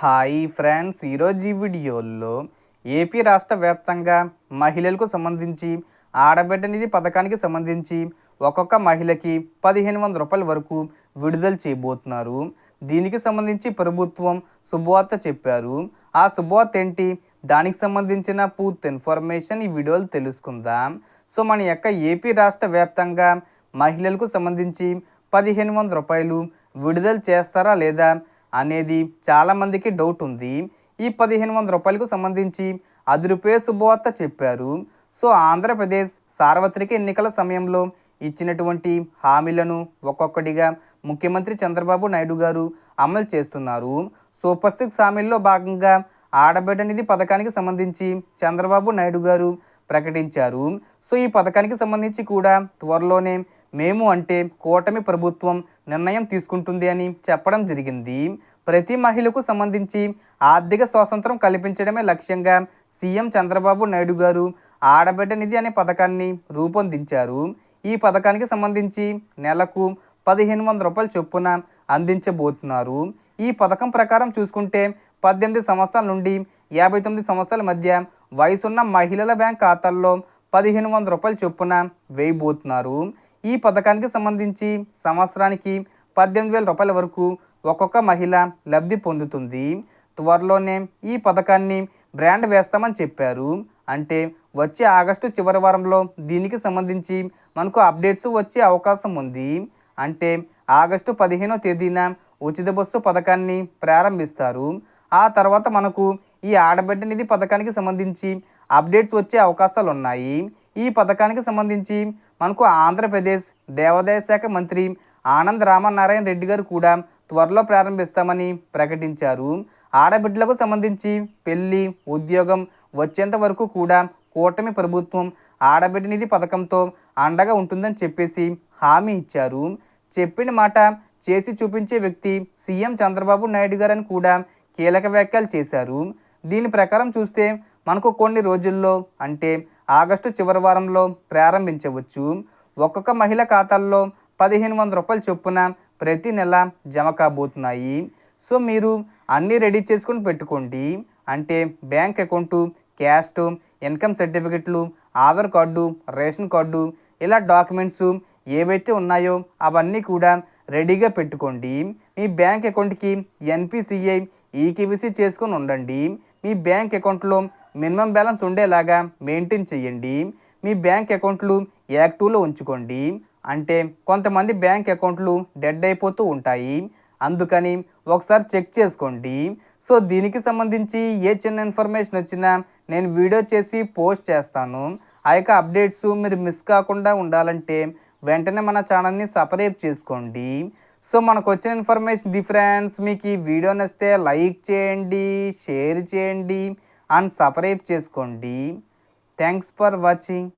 Hi friends ఈరోజు ఈ వీడియోలో ఏపీ రాష్ట్ర వ్యాప్తంగా మహిళలకు సంబంధించి ఆడబిడ్డ నిధి పథకానికి సంబంధించి ఒక్కొక్క మహిళకి పదిహేను వందల రూపాయల వరకు విడుదల చేయబోతున్నారు. దీనికి సంబంధించి ప్రభుత్వం శుభవార్త చెప్పారు. ఆ శుభవార్త ఏంటి? దానికి సంబంధించిన పూర్తి ఇన్ఫర్మేషన్ ఈ వీడియోలో తెలుసుకుందాం. సో మన యొక్క ఏపీ రాష్ట్ర వ్యాప్తంగా మహిళలకు సంబంధించి పదిహేను వందల రూపాయలు విడుదల చేస్తారా లేదా అనేది చాలామందికి డౌట్ ఉంది. ఈ పదిహేను వందల రూపాయలకు సంబంధించి అదిరిపోయే శుభవార్త చెప్పారు. సో ఆంధ్రప్రదేశ్ సార్వత్రిక ఎన్నికల సమయంలో ఇచ్చినటువంటి హామీలను ఒక్కొక్కటిగా ముఖ్యమంత్రి చంద్రబాబు నాయుడు గారు అమలు చేస్తున్నారు. సూపర్ సిక్స్ హామీల్లో భాగంగా ఆడబిడ్డ నిధి పథకానికి సంబంధించి చంద్రబాబు నాయుడు గారు ప్రకటించారు. సో ఈ పథకానికి సంబంధించి కూడా త్వరలోనే మేము అంటే కూటమి ప్రభుత్వం నిర్ణయం తీసుకుంటుంది అని చెప్పడం జరిగింది. ప్రతి మహిళకు సంబంధించి ఆర్థిక స్వాతంత్రం కల్పించడమే లక్ష్యంగా సీఎం చంద్రబాబు నాయుడు గారు ఆడబిడ్డ నిధి అనే పథకాన్ని రూపొందించారు. ఈ పథకానికి సంబంధించి నెలకు పదిహేను వందల రూపాయల చొప్పున అందించబోతున్నారు. ఈ పథకం ప్రకారం చూసుకుంటే పద్దెనిమిది సంవత్సరాల నుండి యాభై తొమ్మిది సంవత్సరాల మధ్య వయసున్న మహిళల బ్యాంక్ ఖాతాల్లో పదిహేను వందల రూపాయల చొప్పున వేయబోతున్నారు. ఈ పథకానికి సంబంధించి సంవత్సరానికి పద్దెనిమిది వేల రూపాయల వరకు ఒక్కొక్క మహిళ లబ్ధి పొందుతుంది. త్వరలోనే ఈ పథకాన్ని బ్రాండ్ వేస్తామని చెప్పారు. అంటే వచ్చే ఆగస్టు చివరి వారంలో దీనికి సంబంధించి మనకు అప్డేట్స్ వచ్చే అవకాశం ఉంది. అంటే ఆగస్టు పదిహేనో తేదీన ఉచిత బస్సు పథకాన్ని ప్రారంభిస్తారు. ఆ తర్వాత మనకు ఈ ఆడబిడ్డ నిధి పథకానికి సంబంధించి అప్డేట్స్ వచ్చే అవకాశాలు ఉన్నాయి ఈ పథకానికి సంబంధించి మనకు ఆంధ్రప్రదేశ్ దేవాదాయ శాఖ మంత్రి ఆనంద్ రామనారాయణ రెడ్డి గారు కూడా త్వరలో ప్రారంభిస్తామని ప్రకటించారు. ఆడబిడ్డలకు సంబంధించి పెళ్ళి ఉద్యోగం వచ్చేంత వరకు కూడా కూటమి ప్రభుత్వం ఆడబిడ్డ నిధి పథకంతో అండగా ఉంటుందని చెప్పేసి హామీ ఇచ్చారు. చెప్పిన మాట చేసి చూపించే వ్యక్తి సీఎం చంద్రబాబు నాయుడు గారని కూడా కీలక వ్యాఖ్యలు చేశారు. దీని ప్రకారం చూస్తే మనకు కొన్ని రోజుల్లో అంటే ఆగస్టు చివరి వారంలో ప్రారంభించవచ్చు. ఒక్కొక్క మహిళ ఖాతాల్లో పదిహేను వందల రూపాయలు చొప్పున ప్రతి నెల జమ కాబోతున్నాయి. సో మీరు అన్నీ రెడీ చేసుకొని పెట్టుకోండి. అంటే బ్యాంక్ అకౌంటు క్యాస్ట్ ఇన్కమ్ సర్టిఫికెట్లు ఆధార్ కార్డు రేషన్ కార్డు ఇలా డాక్యుమెంట్స్ ఏవైతే ఉన్నాయో అవన్నీ కూడా రెడీగా పెట్టుకోండి. మీ బ్యాంక్ అకౌంట్కి ఎన్పిసిఐ ఈకేవీసీ చేసుకొని ఉండండి. మీ బ్యాంక్ అకౌంట్లో మినిమం బ్యాలెన్స్ ఉండేలాగా మెయింటైన్ చేయండి. మీ బ్యాంక్ అకౌంట్లు యాక్టివ్లో ఉంచుకోండి. అంటే కొంతమంది బ్యాంక్ అకౌంట్లు డెడ్ అయిపోతూ ఉంటాయి. అందుకని ఒకసారి చెక్ చేసుకోండి. సో దీనికి సంబంధించి ఏ చిన్న ఇన్ఫర్మేషన్ వచ్చినా నేను వీడియో చేసి పోస్ట్ చేస్తాను. ఆ యొక్క అప్డేట్స్ మీరు మిస్ కాకుండా ఉండాలంటే వెంటనే మన ఛానల్ని సపరేట్ చేసుకోండి. సో మనకు వచ్చిన ఇన్ఫర్మేషన్ ది ఫ్రెండ్స్ మీకు ఈ వీడియో నచ్చితే లైక్ చేయండి షేర్ చేయండి. అండ్ సపరేట్ చేసుకోండి. Thanks for watching